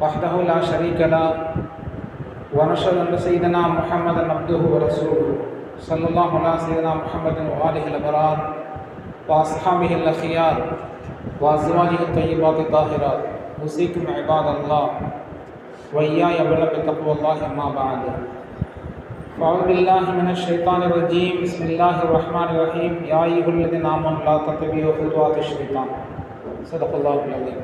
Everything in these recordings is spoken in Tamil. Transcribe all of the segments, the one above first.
وحده لا شريك له ونشهد أن سيدنا محمدا عبده ورسوله. صلى الله على سيدنا محمد وآله الأبرار وأصحابه الأخيار وأزواجه الطيبات الطاهرات. أوصيكم عباد الله وإياي بلغ بتقوى الله أما بعد. فأعوذ بالله من الشيطان الرجيم. بسم الله الرحمن الرحيم. يا أيها الذين آمنوا لا تتبعوا خطوات الشيطان. صدق الله العظيم.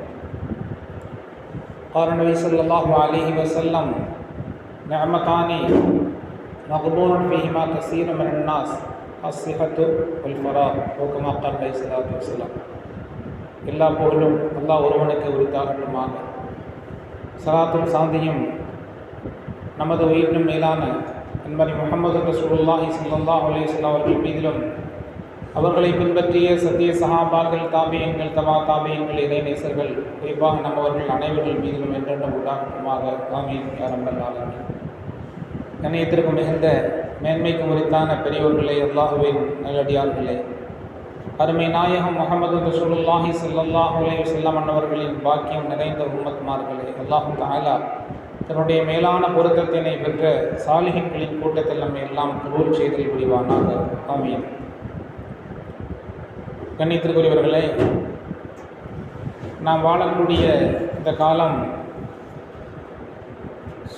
اور نبی صلی اللہ علیہ وسلم نعمتانی مقبول فیما کثیر من الناس الصحت والفراغ. وكما قال عليه الصلاة والسلام. إلا بولم الله ورونك ورداه المال صلاة سانديم نمد ويبن ميلان أنبري محمد رسول الله صلى الله عليه وسلم அவர்களை பின்பற்றிய சத்திய சகாபாக்கள் தாபியங்கள் தவா தாபியங்கள் இறை நேசர்கள் குறிப்பாக நம்மவர்கள் அனைவர்கள் மீதிலும் என்றென்றும் உண்டாகட்டுமாக. காமியின் யாரம்பல் கண்ணியத்திற்கு மிகுந்த மேன்மைக்கு முறித்தான பெரியோர்களே அல்லாஹுவின் நல்லடியார்களே. அருமை நாயகம் முகமது ரசூலுல்லாஹி ஸல்லல்லாஹு அலைஹி அன்னவர்களின் பாக்கியம் நிறைந்த உம்மத்மார்களே அல்லாஹு தஆலா தன்னுடைய மேலான பொருத்தத்தினை பெற்ற சாலிகன்களின் கூட்டத்தில் நம்மை எல்லாம் கபூல் செய்தல் புரிவானாக. ஆமீன். கண்ணியத்திற்குரியவர்களே நாம் வாழக்கூடிய இந்த காலம்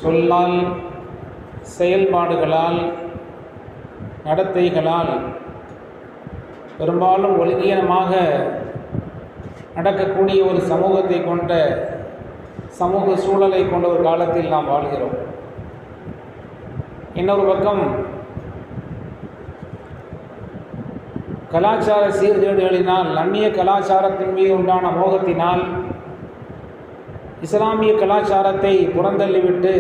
சொல்லால் செயல்பாடுகளால் நடத்தைகளால் பெரும்பாலும் ஒழுங்கீனமாக நடக்கக்கூடிய ஒரு சமூகத்தை கொண்ட சமூக சூழலை கொண்ட ஒரு காலத்தில் நாம் வாழ்கிறோம். இன்னொரு பக்கம் கலாச்சார சீர்கேடுகளினால் அந்நிய கலாச்சாரத்தின் மீது உண்டான மோகத்தினால் இஸ்லாமிய கலாச்சாரத்தை புறந்தள்ளிவிட்டு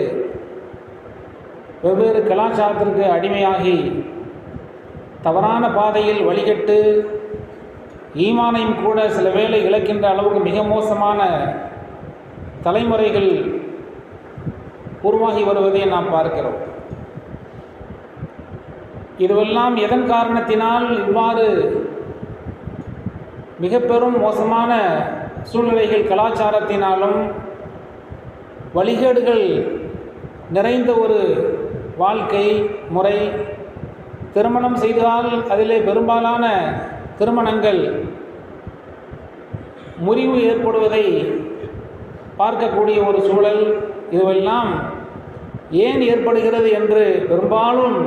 வெவ்வேறு கலாச்சாரத்திற்கு அடிமையாகி தவறான பாதையில் வழிகட்டு ஈமானையும் கூட சில வேளை இழக்கின்ற அளவுக்கு மிக மோசமான தலைமுறைகள் உருவாகி வருவதை நாம் பார்க்கிறோம். இதுவெல்லாம் எதன் காரணத்தினால் இவ்வாறு மிக பெரும் மோசமான சூழ்நிலைகள் கலாச்சாரத்தினாலும் வழிகேடுகள் நிறைந்த ஒரு வாழ்க்கை முறை திருமணம் செய்தால் அதிலே பெரும்பாலான திருமணங்கள் முறிவு ஏற்படுவதை பார்க்கக்கூடிய ஒரு சூழல் இதுவெல்லாம் ஏன் ஏற்படுகிறது என்று பெரும்பாலும்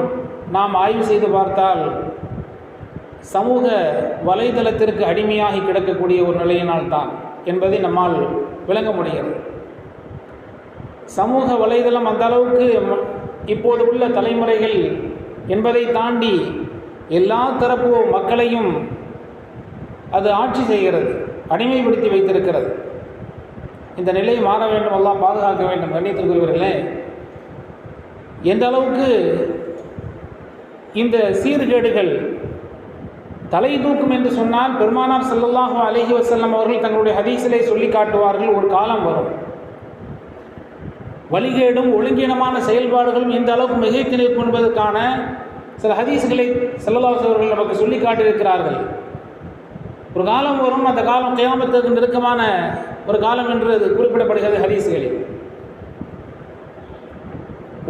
நாம் ஆய்வு செய்து பார்த்தால் சமூக வலைதளத்திற்கு அடிமையாகி கிடக்கக்கூடிய ஒரு நிலையினால்தான் என்பதை நம்மால் விளங்க முடிகிறது. சமூக வலைதளம் அந்த அளவுக்கு இப்போது உள்ள தலைமுறைகள் என்பதை தாண்டி எல்லா தரப்பு மக்களையும் அது ஆட்சி செய்கிறது அடிமைப்படுத்தி வைத்திருக்கிறது. இந்த நிலை மாற வேண்டும் எல்லாம் பாதுகாக்க வேண்டும் கண்ணியத்திற்குரியவர்களே எந்த அளவுக்கு இந்த சீர்கேடுகள் தலை தூக்கும் என்று சொன்னால் பெருமானார் செல்லல்லாஹு அலஹி வசல்லம் அவர்கள் தங்களுடைய ஹதீஸிலே சொல்லி காட்டுவார்கள் ஒரு காலம் வரும். வழிகேடும் ஒழுங்கீனமான செயல்பாடுகளும் இந்த அளவுக்கு மிகைத்து நிற்கும் என்பதற்கான சில ஹதீஸுகளை செல்லல்லாஸ் அவர்கள் நமக்கு சொல்லி காட்டியிருக்கிறார்கள். ஒரு காலம் வரும் அந்த காலம் கியாமத்திற்கு நெருக்கமான ஒரு காலம் என்று அது குறிப்பிடப்படுகிறது ஹதீஸ்களில்.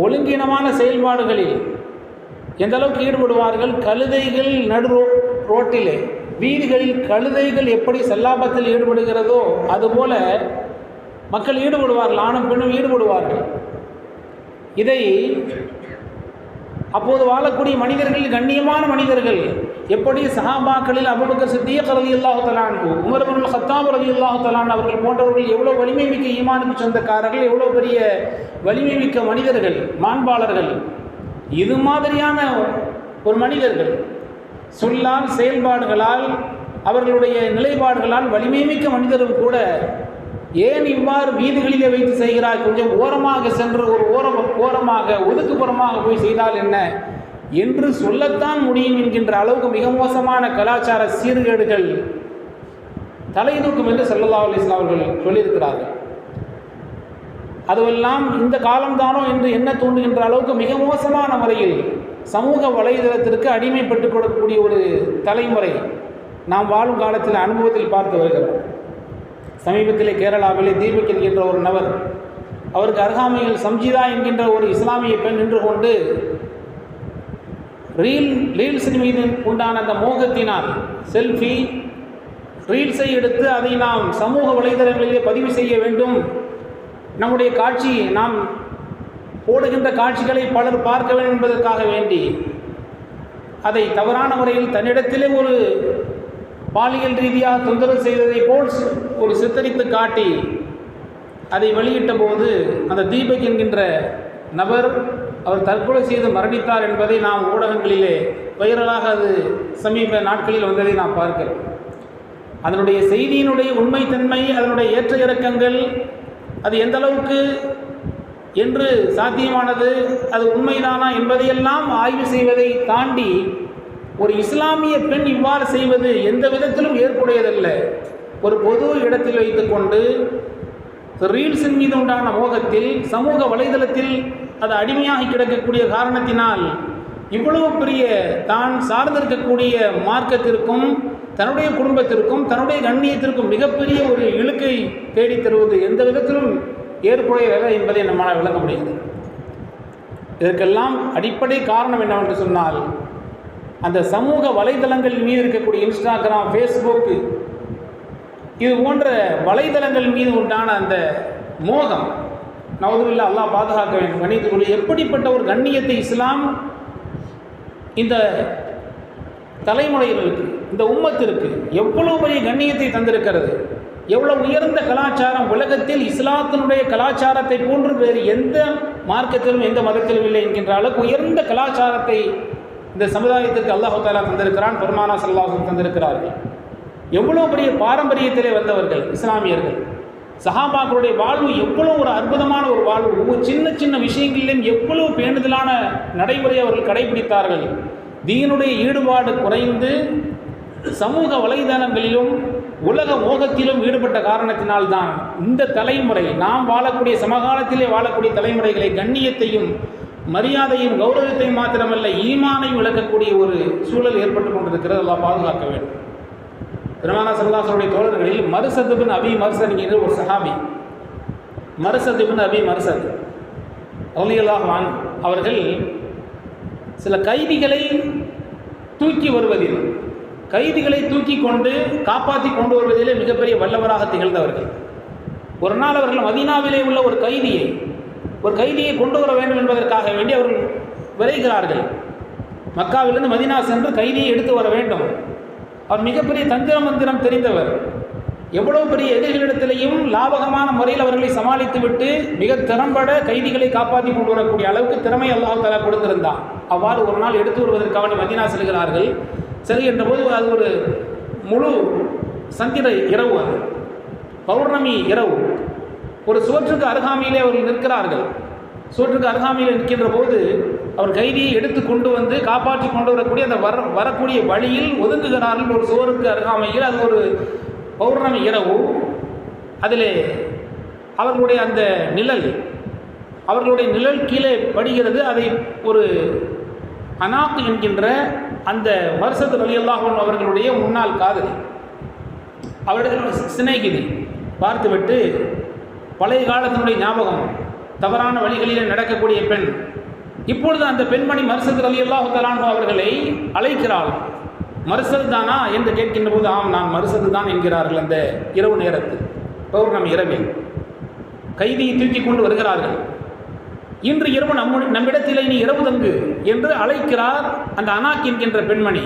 ஒழுங்கீனமான செயல்பாடுகளில் எந்த அளவுக்கு ஈடுபடுவார்கள்? கழுதைகள் நடு ரோ ரோட்டிலே. வீதிகளில் கழுதைகள் எப்படி செல்லாபத்தில் ஈடுபடுகிறதோ அதுபோல மக்கள் ஈடுபடுவார்கள் ஆணும் பெண்ணும் ஈடுபடுவார்கள். இதை அப்போது வாழக்கூடிய மனிதர்கள் கண்ணியமான மனிதர்கள் எப்படி சஹாபாக்களில் அபுபக்கர் சித்திய ரதி அல்லாஹு தலான் உமர் அபுல் ரதி அல்லாஹு தலான் அவர்கள் போன்றவர்கள் எவ்வளோ வலிமை மிக்க ஈமானுக்கு சொந்தக்காரர்கள் எவ்வளோ பெரிய வலிமை மிக்க மனிதர்கள் மாண்பாளர்கள் இது மாதிரியான ஒரு மனிதர்கள் சொல்லால் செயல்பாடுகளால் அவர்களுடைய நிலைப்பாடுகளால் வலிமை மிக்க மனிதரும் கூட ஏன் இவ்வாறு வீதிகளிலே வைத்து செய்கிறாய்? கொஞ்சம் ஓரமாக சென்று ஒரு ஓரம் ஓரமாக ஒதுக்குப்புறமாக போய் செய்தால் என்ன? என்று சொல்லத்தான் முடியும் என்கின்ற அளவுக்கு மிக மோசமான கலாச்சார சீர்கேடுகள் தலை தூக்கும் என்று சல்லல்லா அலிஸ்லாம் அவர்கள் சொல்லியிருக்கிறார்கள். அதுவெல்லாம் இந்த காலம்தானோ என்று என்ன தூண்டுகின்ற அளவுக்கு மிக மோசமான முறையில் சமூக வலைதளத்திற்கு அடிமைப்பட்டு கொடுக்கக்கூடிய ஒரு தலைமுறை நாம் வாழும் காலத்தில் அனுபவத்தில் பார்த்து வருகிறோம். சமீபத்திலே கேரளாவிலே தீபக் என்கின்ற ஒரு நபர் அவருக்கு அருகாமையில் சம்ஜிதா என்கின்ற ஒரு இஸ்லாமிய பெண் நின்று கொண்டு ரீல் ரீல்ஸின் மீது உண்டான அந்த மோகத்தினால் செல்ஃபி ரீல்ஸை எடுத்து அதை நாம் சமூக வலைதளங்களிலே பதிவு செய்ய வேண்டும் நம்முடைய காட்சி நாம் போடுகின்ற காட்சிகளை பலர் பார்க்க வேண்டும் என்பதற்காக வேண்டி அதை தவறான முறையில் தன்னிடத்திலே ஒரு பாலியல் ரீதியாக தொந்தரவு செய்ததை போல் ஒரு சித்தரித்து காட்டி அதை வெளியிட்ட போது அந்த தீபக் என்கின்ற நபர் அவர் தற்கொலை செய்து மரணித்தார் என்பதை நாம் ஊடகங்களிலே வைரலாக அது சமீப நாட்களில் வந்ததை நாம் பார்க்கிறோம். அதனுடைய செய்தியினுடைய உண்மைத்தன்மை அதனுடைய ஏற்ற இறக்கங்கள் அது எந்த அளவுக்கு என்று சாத்தியமானது அது உண்மைதானா என்பதையெல்லாம் ஆய்வு செய்வதை தாண்டி ஒரு இஸ்லாமிய பெண் இவ்வாறு செய்வது எந்த விதத்திலும் ஏற்புடையதல்ல. ஒரு பொது இடத்தில் வைத்துக்கொண்டு ரீல்ஸின் மீது உண்டான மோகத்தில் சமூக வலைதளத்தில் அது அடிமையாகி கிடக்கக்கூடிய காரணத்தினால் இவ்வளவு பெரிய தான் சார்ந்திருக்கக்கூடிய மார்க்கத்திற்கும் தன்னுடைய குடும்பத்திற்கும் தன்னுடைய கண்ணியத்திற்கும் மிகப்பெரிய ஒரு இழுக்கை தேடித் தருவது எந்த விதத்திலும் ஏற்புடையதல்ல என்பதை நம்மால் விளங்க முடியாது. இதற்கெல்லாம் அடிப்படை காரணம் என்னவென்று சொன்னால் அந்த சமூக வலைதளங்கள் மீது இருக்கக்கூடிய இன்ஸ்டாகிராம் ஃபேஸ்புக்கு இது போன்ற வலைதளங்கள் மீது உண்டான அந்த மோகம் நவதுல்லா அல்லாஹ் பாதுகாக்க வேண்டும். கணித்துக்குள்ள எப்படிப்பட்ட ஒரு கண்ணியத்தை இஸ்லாம் இந்த தலைமுறையில் இருக்குது இந்த உம்மத்திற்கு எவ்வளவு பெரிய கண்ணியத்தை தந்திருக்கிறது? எவ்வளவு உயர்ந்த கலாச்சாரம் உலகத்தில் இஸ்லாத்தினுடைய கலாச்சாரத்தை போன்று வேறு எந்த மார்க்கத்திலும் எந்த மதத்திலும் இல்லை என்கின்ற அளவுக்கு உயர்ந்த கலாச்சாரத்தை இந்த சமுதாயத்திற்கு அல்லாஹு தாலா தந்திருக்கிறான் பெருமானா சல்லாஹும் தந்திருக்கிறார்கள். எவ்வளோ பெரிய பாரம்பரியத்திலே வந்தவர்கள் இஸ்லாமியர்கள். சஹாபாக்களுடைய வாழ்வு எவ்வளோ ஒரு அற்புதமான ஒரு வாழ்வு சின்ன சின்ன விஷயங்களிலும் எவ்வளோ பேணுதலான நடைமுறை அவர்கள் கடைபிடித்தார்கள். தீனுடைய ஈடுபாடு குறைந்து சமூக வலைதளங்களிலும் உலக மோகத்திலும் ஈடுபட்ட காரணத்தினால்தான் இந்த தலைமுறை நாம் வாழக்கூடிய சமகாலத்திலே வாழக்கூடிய தலைமுறைகளை கண்ணியத்தையும் மரியாதையும் கௌரவத்தையும் மாத்திரமல்ல ஈமானையும் விளக்கக்கூடிய ஒரு சூழல் ஏற்பட்டு கொண்டிருக்கிறது. எல்லாம் பாதுகாக்க வேண்டும். பிரமான சல்லாசனுடைய தோழர்களில் மருசதுபின் அபி மருசன் என்கிற ஒரு சஹாபி மருசதுபின் அபி மருசத் அலியல்லாஹ் அவர்கள் சில கைதிகளை தூக்கி வருவதில் கைதிகளை தூக்கி கொண்டு காப்பாற்றி கொண்டு வருவதிலே மிகப்பெரிய வல்லவராக திகழ்ந்தவர்கள். ஒரு நாள் அவர்கள் மதீனாவிலே உள்ள ஒரு கைதியை ஒரு கைதியை கொண்டு வர வேண்டும் என்பதற்காக வேண்டி அவர்கள் விரைகிறார்கள். மக்காவிலிருந்து மதீனா சென்று கைதியை எடுத்து வர வேண்டும். அவர் மிகப்பெரிய தந்திர மந்திரம் தெரிந்தவர். எவ்வளவு பெரிய எதிரிகளிடத்திலையும் லாபகமான முறையில் அவர்களை சமாளித்து விட்டு மிக திறம்பட கைதிகளை காப்பாற்றி கொண்டு வரக்கூடிய அளவுக்கு திறமை அல்லாஹ் தலா கொடுத்திருந்தான். அவ்வாறு ஒரு நாள் எடுத்து வருவதற்காக மதினா செல்கிறார்கள். சரி என்றபோது அது ஒரு முழு சந்திர இரவு அது. பௌர்ணமி இரவு. ஒரு சுவற்றுக்கு அருகாமையிலே அவர்கள் நிற்கிறார்கள். சுவற்றுக்கு அருகாமையில் நிற்கின்ற போது அவர் கைதியை எடுத்து கொண்டு வந்து காப்பாற்றி கொண்டு வரக்கூடிய அந்த வர வரக்கூடிய வழியில் ஒதுங்குகிறார்கள் ஒரு சுவருக்கு அருகாமையில். அது ஒரு பௌர்ணமி இரவு. அதிலே அவர்களுடைய அந்த நிழல் அவர்களுடைய நிழல் கீழே படுகிறது. அதை ஒரு அனாக்கு என்கின்ற அந்த வருஷத்து வழியல்லாஹன் அவர்களுடைய முன்னாள் காதலி. அவருடைய சிநேகிதி பார்த்துவிட்டு பழைய காலத்தினுடைய ஞாபகம் தவறான வழிகளில் நடக்கக்கூடிய பெண். இப்பொழுது அந்த பெண்மணி மருசத் அலி அல்லாஹு அவர்களை அழைக்கிறாள். மருசது தானா என்று கேட்கின்ற போது ஆம் நான் மருசது தான் என்கிறார்கள் அந்த இரவு நேரத்தில் பௌர்ணமி இரவில். கைதியை தூக்கி கொண்டு வருகிறார்கள். இன்று இரவு நம்ம நம்மிடத்தில் நீ இரவு தங்கு என்று அழைக்கிறார் அந்த அனாக் என்கின்ற பெண்மணி.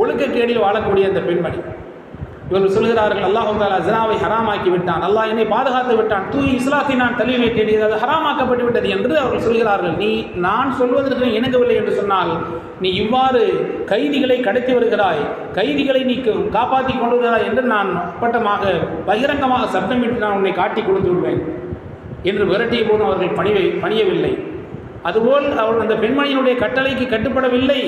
ஒழுக்கக்கேடில் வாழக்கூடிய அந்த பெண்மணி. இவர்கள் சொல்கிறார்கள் அல்லாஹு தாலா ஜினாவை ஹராமாக்கி விட்டான். அல்லாஹ் என்னை பாதுகாத்து விட்டான். தூய் இஸ்லாத்தை நான் தள்ளி வைத்தேன் அது ஹராமாக்கப்பட்டு விட்டது என்று அவர்கள் சொல்கிறார்கள். நீ நான் சொல்வதற்கு இணங்கவில்லை என்று சொன்னால் நீ இவ்வாறு கைதிகளை கடத்தி வருகிறாய். கைதிகளை நீ காப்பாற்றி கொண்டு வருகிறாய் என்று நான் அப்பட்டமாக பகிரங்கமாக சப்தமிட்டு நான் உன்னை காட்டி கொடுத்து விடுவேன். என்று விரட்டிய போதும் அவர்கள் பணிவை பணியவில்லை. அதுபோல் அவர் அந்த பெண்மணியினுடைய கட்டளைக்கு கட்டுப்படவில்லை.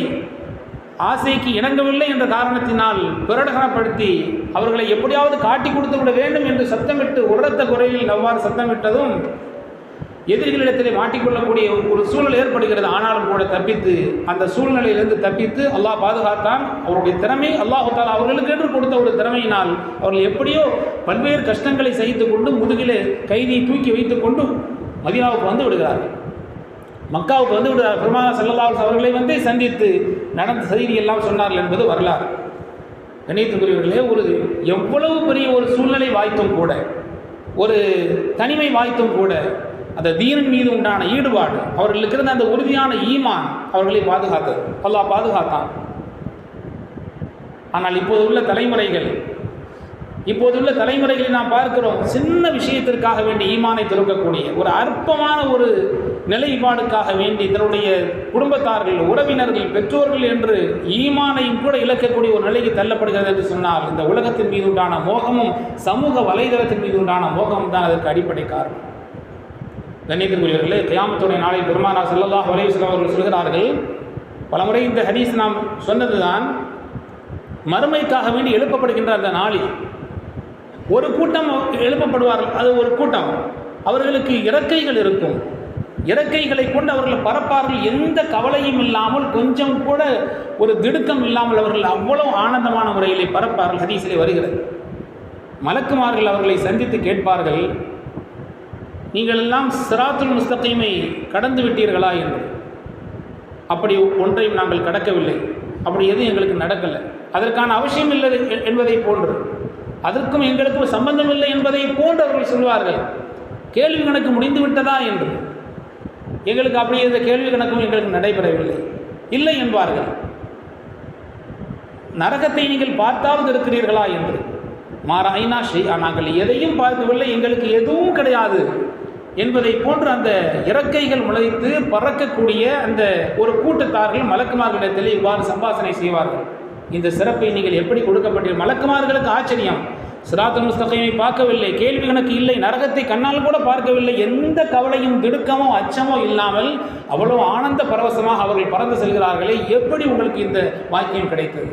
ஆசைக்கு இணங்கவில்லை என்ற காரணத்தினால் பிரடகனப்படுத்தி அவர்களை எப்படியாவது காட்டி கொடுத்து விட வேண்டும் என்று சத்தமிட்டு உரத்த குறையில் அவ்வாறு சத்தமிட்டதும் எதிரிகளிடத்திலே மாட்டிக்கொள்ளக்கூடிய ஒரு சூழல் ஏற்படுகிறது. ஆனாலும் கூட தப்பித்து அந்த சூழ்நிலையிலிருந்து தப்பித்து அல்லாஹ் பாதுகாத்தான் அவருடைய திறமை. அல்லாஹ் தாலா அவர்களுக்கு என்று கொடுத்த ஒரு திறமையினால் அவர்கள் எப்படியோ பல்வேறு கஷ்டங்களை சகித்து கொண்டு முதுகிலே கைதியை தூக்கி வைத்துக் கொண்டு மதினாவுக்கு வந்து விடுகிறார்கள். மக்காவுக்கு வந்து விடுகிறார். பெருமானா செல்லல்லாஸ் அவர்களை வந்து சந்தித்து நடந்த செய்தி எல்லாம் சொன்னார்கள் என்பது வரலாறு. கணியத்துக்குரியவர்களே ஒரு எவ்வளவு பெரிய ஒரு சூழ்நிலை வாய்த்தும் கூட ஒரு தனிமை வாய்த்தும் கூட அந்த தீனின் மீது உண்டான ஈடுபாடு அவர்களுக்கு இருந்த அந்த உறுதியான ஈமான் அவர்களை பாதுகாத்தது. அல்லாஹ் பாதுகாத்தான். ஆனால் இப்போது உள்ள தலைமுறைகள் இப்போது உள்ள தலைமுறைகளை நாம் பார்க்கிறோம் சின்ன விஷயத்திற்காக வேண்டி ஈமானை துறக்கக்கூடிய ஒரு அற்பமான ஒரு நிலைப்பாடுக்காக வேண்டி தன்னுடைய குடும்பத்தார்கள் உறவினர்கள் பெற்றோர்கள் என்று ஈமானையும் கூட இழக்கக்கூடிய ஒரு நிலைக்கு தள்ளப்படுகிறது என்று சொன்னால் இந்த உலகத்தின் மீது உண்டான மோகமும் சமூக வலைதளத்தின் மீது உண்டான மோகமும் தான் அதற்கு அடிப்படை காரணம். கண்ணியத்திற்குரியவர்களே கியாமத்துடைய நாளை பெருமானா ஸல்லல்லாஹு அலைஹி அவர்கள் சொல்கிறார்கள் பலமுறை இந்த ஹதீஸ் நாம் சொன்னதுதான் மறுமைக்காக வேண்டி எழுப்பப்படுகின்ற அந்த நாளில் ஒரு கூட்டம் எழுப்பப்படுவார்கள் அது ஒரு கூட்டம். அவர்களுக்கு இறக்கைகள் இருக்கும். இறக்கைகளை கொண்டு அவர்கள் பறப்பார்கள் எந்த கவலையும் இல்லாமல் கொஞ்சம் கூட ஒரு திடுக்கம் இல்லாமல் அவர்கள் அவ்வளவு ஆனந்தமான முறையிலே பறப்பார்கள் ஹதீஸிலே வருகிறது. மலக்குமார்கள் அவர்களை சந்தித்து கேட்பார்கள் நீங்கள் எல்லாம் சிராத்துல் முஸ்தகீமை கடந்து விட்டீர்களா என்று. அப்படி ஒன்றையும் நாங்கள் கடக்கவில்லை. அப்படி எதுவும் எங்களுக்கு நடக்கலை. அதற்கான அவசியம் இல்லை என்பதை போன்று. அதற்கும் எங்களுக்கும் சம்பந்தம் இல்லை என்பதை போன்று அவர்கள் சொல்வார்கள். கேள்வி கணக்கு முடிந்து விட்டதா என்று. எங்களுக்கு அப்படி எந்த கேள்வி கணக்கும் எங்களுக்கு நடைபெறவில்லை. இல்லை என்பார்கள். நரகத்தை நீங்கள் பார்த்தாவது இருக்கிறீர்களா என்று. மாறாயினா ஸ்ரீ நாங்கள் எதையும் பார்க்கவில்லை. எங்களுக்கு எதுவும் கிடையாது. என்பதை போன்று அந்த இறக்கைகள் முளைத்து பறக்கக்கூடிய அந்த ஒரு கூட்டத்தார்கள் மலக்குமார்களிடத்தில் இவ்வாறு சம்பாசனை செய்வார்கள். இந்த சிறப்பை நீங்கள் எப்படி கொடுக்கப்பட்டீர்கள்? மலக்குமார்களுக்கு ஆச்சரியம். சிராத்துல் முஸ்தகைமை பார்க்கவில்லை கேள்வி கணக்கு இல்லை நரகத்தை கண்ணால் கூட பார்க்கவில்லை. எந்த கவலையும் திடுக்கமோ அச்சமோ இல்லாமல் அவ்வளவு ஆனந்த பரவசமாக அவர்கள் பறந்து செல்கிறார்களே எப்படி உங்களுக்கு இந்த வாக்கியம் கிடைத்தது?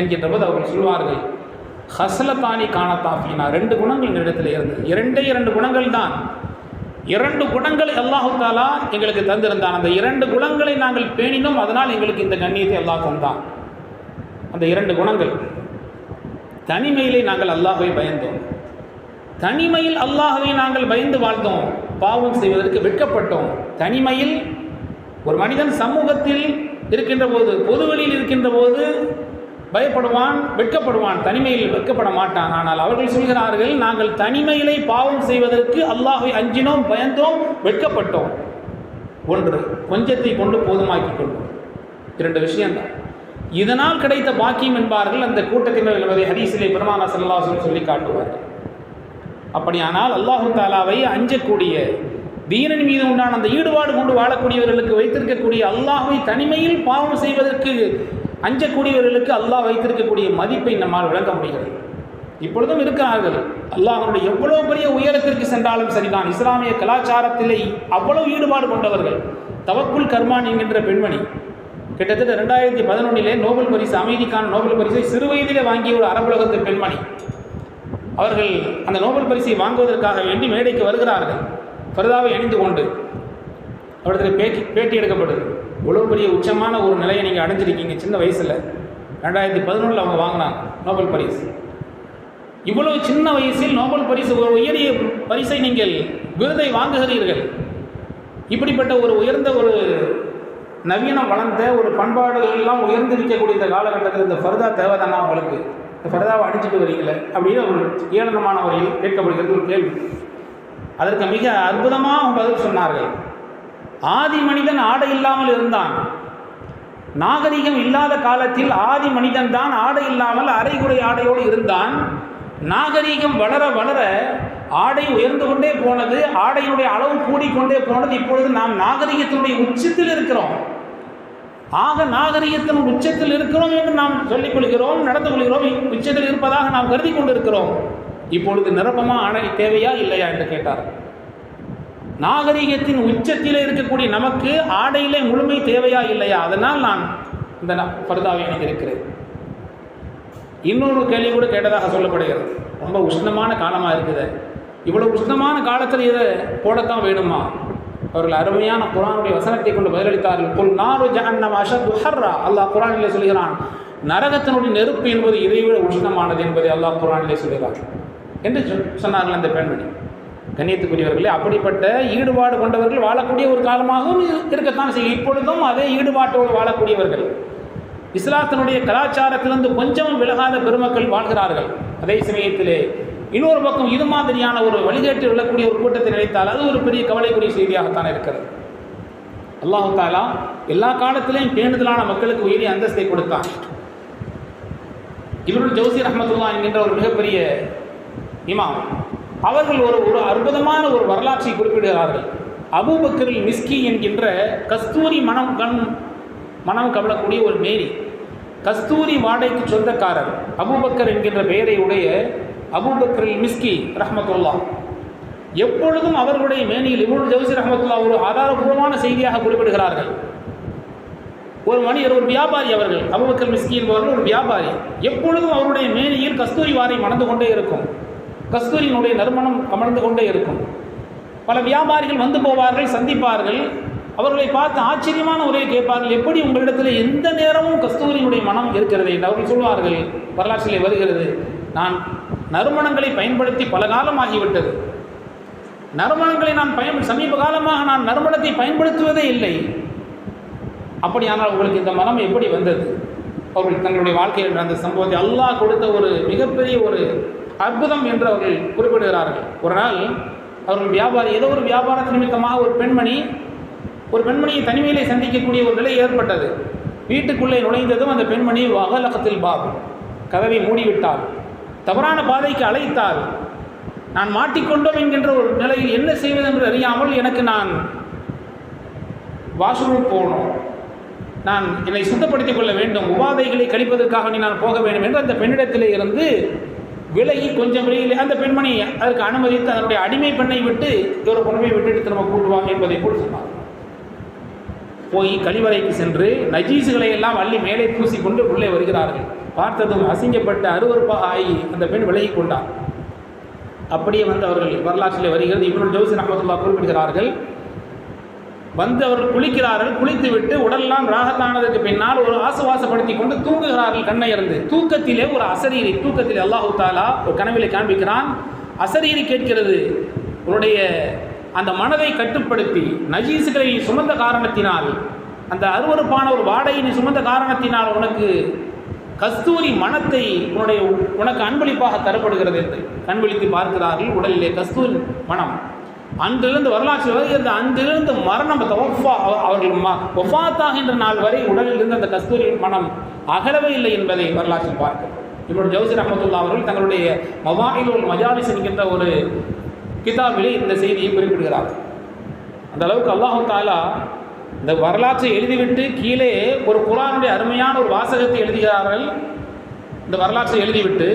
என்கின்ற போது அவர்கள் சொல்வார்கள் ஹசலத்தானி காணத்தாஃபினா. ரெண்டு குணங்கள் இந்த இடத்துல இருந்தது. இரண்டே இரண்டு குணங்கள் தான் இரண்டு குணங்களை அல்லாஹு தாலா எங்களுக்கு தந்திருந்தான். அந்த இரண்டு குணங்களை நாங்கள் பேணினோம் அதனால் எங்களுக்கு இந்த கண்ணியத்தை அல்லாஹ் தந்தான். அந்த இரண்டு குணங்கள். தனிமையிலே நாங்கள் அல்லாஹுவை பயந்தோம். தனிமையில் அல்லாஹுவை நாங்கள் பயந்து வாழ்ந்தோம். பாவம் செய்வதற்கு வெட்கப்பட்டோம். தனிமையில் ஒரு மனிதன் சமூகத்தில் இருக்கின்ற போது பொதுவெளியில் இருக்கின்ற போது பயப்படுவான் வெட்கப்படுவான் தனிமையில் வெட்கப்பட மாட்டான். ஆனால் அவர்கள் சொல்கிறார்கள் நாங்கள் தனிமையிலே பாவம் செய்வதற்கு அல்லாஹை அஞ்சினோம் பயந்தோம் வெட்கப்பட்டோம். ஒன்று கொஞ்சத்தை கொண்டு போதுமாக்கிக் கொள்வோம். இரண்டு விஷயம்தான் இதனால் கிடைத்த பாக்கியம் என்பார்கள் அந்த கூட்டத்தினர் என்பதை ஹதீஸிலே பெருமானா சல்லாஹம் சொல்லி காட்டுவார்கள். அப்படியானால் அல்லாஹு தாலாவை அஞ்சக்கூடிய தீனன் மீது உண்டான அந்த ஈடுபாடு கொண்டு வாழக்கூடியவர்களுக்கு வைத்திருக்கக்கூடிய அல்லாஹை தனிமையில் பாவம் செய்வதற்கு அஞ்சக்கூடியவர்களுக்கு அல்லாஹ் வைத்திருக்கக்கூடிய மதிப்பை நம்மால் விளங்க முடிகிறது. இப்பொழுதும் இருக்கிறார்கள். அல்லாஹனுடைய எவ்வளவு பெரிய உயரத்திற்கு சென்றாலும் சரிதான். இஸ்லாமிய கலாச்சாரத்திலே அவ்வளவு ஈடுபாடு கொண்டவர்கள். தவக்குல் கர்மான் என்கின்ற பெண்மணி கிட்டத்தட்ட ரெண்டாயிரத்தி பதினொன்றிலே நோபல் பரிசு அமைதிக்கான நோபல் பரிசை சிறு வயதிலே வாங்கிய ஒரு அரபுலகத்து பெண்மணி. அவர்கள் அந்த நோபல் பரிசை வாங்குவதற்காக வேண்டி மேடைக்கு வருகிறார்கள். ஃபர்தாவை அணிந்து கொண்டு அவரிடத்தில் பேட்டி பேட்டி எடுக்கப்படுது இவ்வளோ பெரிய உச்சமான ஒரு நிலையை நீங்கள் அடைஞ்சிருக்கீங்க சின்ன வயசில். ரெண்டாயிரத்தி பதினொன்றில் அவங்க வாங்கினாங்க நோபல் பரிசு. இவ்வளோ சின்ன வயசில் நோபல் பரிசு ஒரு உயரிய பரிசை நீங்கள் விருதை வாங்குகிறீர்கள். இப்படிப்பட்ட ஒரு உயர்ந்த ஒரு நவீனம் வளர்ந்த ஒரு பண்பாடுகள் எல்லாம் உயர்ந்திருக்கக்கூடிய இந்த காலகட்டத்தில் இந்த ஃபர்தா தேவைதானா அவங்களுக்கு இந்த ஃபர்தாவை அடிச்சுட்டு வரீங்களே? அப்படின்னு ஒரு ஏளனமான வரையில் கேட்கப்படுகிறது ஒரு கேள்வி. அதற்கு மிக அற்புதமாக அவங்க பதில் சொன்னார்கள். ஆதி மனிதன் ஆடை இல்லாமல் இருந்தான். நாகரிகம் இல்லாத காலத்தில் ஆதி மனிதன் தான் ஆடை இல்லாமல் அரைகுறை ஆடையோடு இருந்தான். நாகரிகம் வளர வளர ஆடை உயர்ந்து கொண்டே போனது ஆடையினுடைய அளவு கூடிக்கொண்டே போனது இப்பொழுது நாம் நாகரிகத்தினுடைய உச்சத்தில் இருக்கிறோம். ஆக நாகரிகத்தின் உச்சத்தில் இருக்கிறோம் என்று நாம் சொல்லிக் கொள்கிறோம் நடந்து கொள்கிறோம் உச்சத்தில் இருப்பதாக நாம் கருதி கொண்டிருக்கிறோம். இப்பொழுது நிரப்பமாக ஆடை தேவையா இல்லையா என்று கேட்டார். நாகரிகத்தின் உச்சத்தில் இருக்கக்கூடிய நமக்கு ஆடையிலே முழுமை தேவையா இல்லையா? அதனால் நான் இந்த பர்தாவை அணிந்திருக்கிறேன். இன்னொரு கேள்வி கூட கேட்டதாக சொல்லப்படுகிறது. ரொம்ப உஷ்ணமான காலமாக இருக்குது. இவ்வளோ உஷ்ணமான காலத்தில் இதை போடத்தான் வேணுமா? அவர்கள் அருமையான குரானுடைய வசனத்தை கொண்டு பதிலளித்தார்கள். குல் நாரு ஜஹன்னம் அஷத் ஹர்ரா. அல்லாஹ் குரானிலே சொல்கிறான் நரகத்தினுடைய நெருப்பு என்பது இதைவிட உஷ்ணமானது என்பதை அல்லாஹ் குரானிலே சொல்கிறார் என்று சொன்னார்கள் அந்த பெண்மணி. கண்ணியத்துக்குரியவர்களே அப்படிப்பட்ட ஈடுபாடு கொண்டவர்கள் வாழக்கூடிய ஒரு காலமாகவும் இருக்கத்தான் செய்யும். இப்பொழுதும் அதே ஈடுபாட்டோடு வாழக்கூடியவர்கள். இஸ்லாத்தினுடைய கலாச்சாரத்திலிருந்து கொஞ்சம் விலகாத பெருமக்கள் வாழ்கிறார்கள். அதே சமயத்திலே இன்னொரு பக்கம் இது மாதிரியான ஒரு வழிகேட்டில் விழக்கூடிய ஒரு கூட்டத்தை நினைத்தால் அது ஒரு பெரிய கவலைக்குரிய செய்தியாகத்தான் இருக்கிறது. அல்லாஹு தாலா எல்லா காலத்திலையும் பேணுதலான மக்களுக்கு உயிரி அந்தஸ்தை கொடுத்தான். இவருள் ஜோசி ரஹமத்துல்லா என்கின்ற ஒரு மிகப்பெரிய இமாம் அவர்கள் ஒரு ஒரு அற்புதமான ஒரு வரலாற்றை குறிப்பிடுகிறார்கள். அபூபக்கரில் மிஸ்கி என்கின்ற கஸ்தூரி மனம் கண் மனம் கவலக்கூடிய ஒரு மேரி கஸ்தூரி வாடைக்கு சொந்தக்காரர் அபூபக்கர் என்கின்ற பெயரை உடைய அபூபக்கரில் மிஸ்கி ரஹமத்துல்லா. எப்பொழுதும் அவர்களுடைய மேனியில் இவ்வளவு ஜவுசி ரஹமத்துல்லா ஒரு ஆதாரபூர்வமான செய்தியாக குறிப்பிடுகிறார்கள். ஒரு மனிதர் ஒரு வியாபாரி அவர்கள் அபுபக்கர் மிஸ்கி என்பவர்கள் ஒரு வியாபாரி எப்பொழுதும் அவருடைய மேனியில் கஸ்தூரி வாரை மணந்து கொண்டே இருக்கும். கஸ்தூரியினுடைய நறுமணம் அமர்ந்து கொண்டே இருக்கும். பல வியாபாரிகள் வந்து போவார்கள் சந்திப்பார்கள். அவர்களை பார்த்து ஆச்சரியமான உரையை கேட்பார்கள். எப்படி உங்களிடத்தில் எந்த நேரமும் கஸ்தூரியினுடைய மனம் இருக்கிறது என்று அவர்கள் சொல்வார்கள். வரலாற்றிலே வருகிறது நான் நறுமணங்களை பயன்படுத்தி பல காலமாகிவிட்டது. நறுமணங்களை நான் பயன் சமீப காலமாக நான் நறுமணத்தை பயன்படுத்துவதே இல்லை. அப்படியானால் உங்களுக்கு இந்த மனம் எப்படி வந்தது? அவர்கள் தங்களுடைய வாழ்க்கையில் நடந்த சம்பவத்தை அல்லாஹ் கொடுத்த ஒரு மிகப்பெரிய ஒரு அற்புதம் என்று அவர்கள் குறிப்பிடுகிறார்கள். ஒரு நாள் அவர்கள் வியாபாரி ஏதோ ஒரு வியாபார நிமித்தமாக ஒரு பெண்மணி ஒரு பெண்மணியை தனிமையிலே சந்திக்கக்கூடிய ஒரு நிலை ஏற்பட்டது. வீட்டுக்குள்ளே நுழைந்ததும் அந்த பெண்மணி வகலகத்தில் பாப் கதவை மூடிவிட்டார் தவறான பாதைக்கு அழைத்தார் நான் மாட்டிக்கொண்டோம் என்கின்ற ஒரு நிலையில் என்ன செய்வது என்று அறியாமல் எனக்கு நான் வாஷ்ரூம் போகணும் நான் என்னை சுத்தப்படுத்திக் கொள்ள வேண்டும். உபாதைகளை கழிப்பதற்காக நான் போக வேண்டும் என்று அந்த பெண்ணிடத்திலே இருந்து விலகி கொஞ்சம் வெளியில் அந்த பெண்மணி அதற்கு அனுமதித்து அதனுடைய அடிமை பெண்ணை விட்டு ஒரு பொண்ணை விட்டுட்டு திரும்ப கூட்டுவாங்க என்பதை கூட சொன்னார். போய் கழிவறைக்கு சென்று நஜீசுகளை எல்லாம் அள்ளி மேலே பூசி கொண்டு உள்ளே வருகிறார்கள். பார்த்ததும் அசிங்கப்பட்ட அருவறுப்பாக ஆகி அந்த பெண் விலகி கொண்டார். அப்படியே வந்து அவர்கள் வரலாற்றில் வருகிறது. இவர்கள் ஜோசி ரஹமத்துல்லா குறிப்பிடுகிறார்கள் வந்து அவர்கள் குளிக்கிறார்கள் குளித்துவிட்டு உடல்லாம் உடலெல்லாம் ராகத்தானதுக்கு பின்னால் ஒரு ஆசுவாசப்படுத்தி கொண்டு தூங்குகிறார்கள் கண்ணை இருந்து தூக்கத்திலே ஒரு அசரீரி தூக்கத்தில் அல்லாஹு தாலா ஒரு கனவிலே காண்பிக்கிறான். அசரீரி கேட்கிறது உன்னுடைய அந்த மனதை கட்டுப்படுத்தி நஜீசுகளை சுமந்த காரணத்தினால் அந்த அருவறுப்பான ஒரு வாடையை நீ சுமந்த காரணத்தினால் உனக்கு கஸ்தூரி மனத்தை உன்னுடைய உனக்கு அன்பளிப்பாக தரப்படுகிறது என்று கண்விழித்து பார்க்கிறார்கள் உடலிலே கஸ்தூரி மனம். அன்றிலிருந்து வரலாற்று வருகிறது. அன்றிலிருந்து மரணம் அவர்கள் ஒஃபாத்தாகின்ற நாள் வரை உடலில் இருந்து அந்த கஸ்தூரி மனம் அகலவே இல்லை என்பதை வரலாற்றில் பார்க்கிறோம். இவருடைய ஜவுசி ரஹமத்துல்லா அவர்கள் தங்களுடைய மவாயிலுல் மஜாலிஸ் என்கின்ற ஒரு கிதாபிலே இந்த செய்தியை குறிப்பிடுகிறார். அந்த அளவுக்கு அல்லாஹு தாலா இந்த வரலாற்றை எழுதிவிட்டு கீழே ஒரு குரானுடைய அருமையான ஒரு வாசகத்தை எழுதுகிறார்கள். இந்த வரலாற்றை எழுதிவிட்டு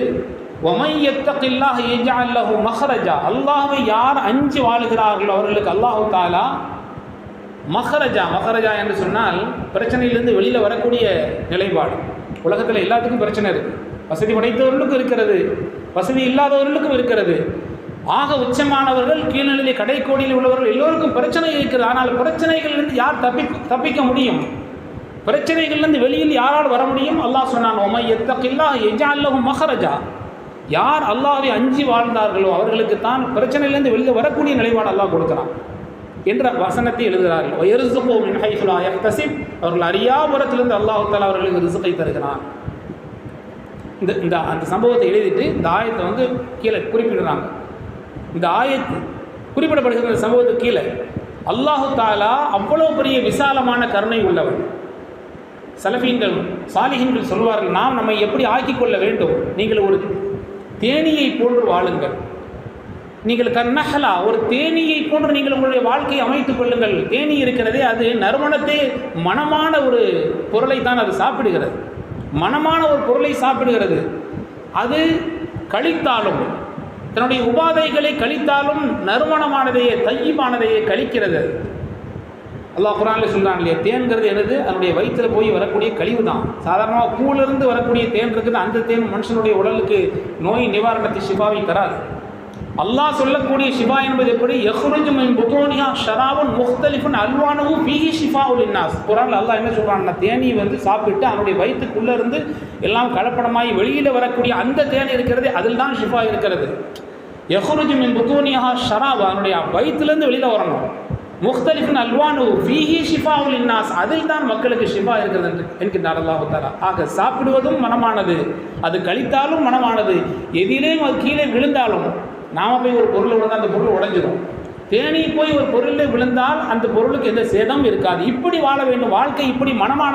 ஒமையத்தகில்லாஹ் அல்லஹு மஹரஜா அல்லாஹை யார் அஞ்சு வாழுகிறார்களோ அவர்களுக்கு அல்லாஹு தாலா மஹரஜா மஹரஜா என்று சொன்னால் பிரச்சனையிலிருந்து வெளியில் வரக்கூடிய நிலைப்பாடு. உலகத்தில் எல்லாத்துக்கும் பிரச்சனை இருக்குது வசதி படைத்தவர்களுக்கும் இருக்கிறது. வசதி இல்லாதவர்களுக்கும் இருக்கிறது. ஆக உச்சமானவர்கள் கீழ்நிலை கடைக்கோடியில் உள்ளவர்கள் எல்லோருக்கும் பிரச்சனை இருக்கிறது ஆனால் பிரச்சனைகளிலிருந்து யார் தப்பி தப்பிக்க முடியும்? பிரச்சனைகள்லேருந்து வெளியில் யாரால் வர முடியும்? அல்லாஹ் சொன்னான் ஒமை எத்தகில்லா எஜா அல்லஹும் மஹரஜா யார் அல்லாஹை அஞ்சி வாழ்ந்தார்களோ அவர்களுக்கு தான் பிரச்சனையிலேருந்து வெளியில் வரக்கூடிய நிலைப்பாடு அல்லாஹ் கொடுக்குறான் என்ற வசனத்தை எழுதுகிறார்கள். ஒயர்சுகோ மின்ஹைசுலா யக்தசிப் அவர்கள் அறியாபுரத்திலிருந்து அல்லாஹால அவர்களுக்கு ரிசுக்கை தருகிறான். இந்த இந்த அந்த சம்பவத்தை எழுதிட்டு இந்த ஆயத்தை வந்து கீழே குறிப்பிடுறாங்க. இந்த ஆயத்து குறிப்பிடப்படுகிற இந்த சம்பவத்துக்கு கீழே அல்லாஹு தாலா அவ்வளோ பெரிய விசாலமான கருணை உள்ளவன். சலபீன்கள் சாலிகின்கள் சொல்வார்கள் நாம் நம்மை எப்படி ஆக்கிக் கொள்ள வேண்டும்? நீங்கள் ஒரு தேனியை போன்று வாழுங்கள். நீங்கள் கண்ணஹலா ஒரு தேனியை போன்று நீங்கள் உங்களுடைய வாழ்க்கையை அமைத்துக் கொள்ளுங்கள். தேனி இருக்கிறதே அது நறுமணத்தே மனமான ஒரு பொருளை தான் அது சாப்பிடுகிறது. மனமான ஒரு பொருளை சாப்பிடுகிறது. அது கழித்தாலும் தன்னுடைய உபாதைகளை கழித்தாலும் நறுமணமானதையே தையமானதையே கழிக்கிறது. அல்லாஹ் குரானில் சொல்கிறான் இல்லையா? தேன்கிறது என்னது? அதனுடைய வயிற்றில் போய் வரக்கூடிய கழிவு தான் சாதாரணமாக பூவிலிருந்து வரக்கூடிய தேன் இருக்குது. அந்த தேன் மனுஷனுடைய உடலுக்கு நோய் நிவாரணத்தை சிபாவை தராது. அல்லாஹ் சொல்லக்கூடிய சிபா என்பது எப்படி? யஹ்ருஜு புத்தோனியா புதோனியா ஷராபுன் அல்வானவும் பிஹி ஃபீஹி ஷிஃபாவுல் குரான் அல்லாஹ் என்ன சொல்கிறான்னா தேனி வந்து சாப்பிட்டு அதனுடைய வயிற்றுக்குள்ளே இருந்து எல்லாம் கலப்படமாகி வெளியில் வரக்கூடிய அந்த தேன் இருக்கிறது அதில் தான் ஷிஃபா இருக்கிறது. யஹ்ருஜு புத்தோனியா ஷராவ் ஷராப் அதனுடைய வயிற்றுலேருந்து வெளியில் வரணும். முக்தலிஃபின் அல்வானு ஃபீஹி ஷிஃபாவுல் இன்னாஸ் அதில் தான் மக்களுக்கு ஷிஃபா இருக்கிறது என்று என்கின்றார் அல்லாஹு தாலா ஆக சாப்பிடுவதும் மனமானது. அது கழித்தாலும் மனமானது. எதிலேயும் அது கீழே விழுந்தாலும் நாம் போய் ஒரு பொருள் விழுந்தால் அந்த பொருள் உடைஞ்சிடும் தேனி போய் ஒரு பொருளில் விழுந்தால் அந்த பொருளுக்கு எந்த சேதம் இருக்காது. இப்படி வாழ வேண்டும். வாழ்க்கை இப்படி மனமான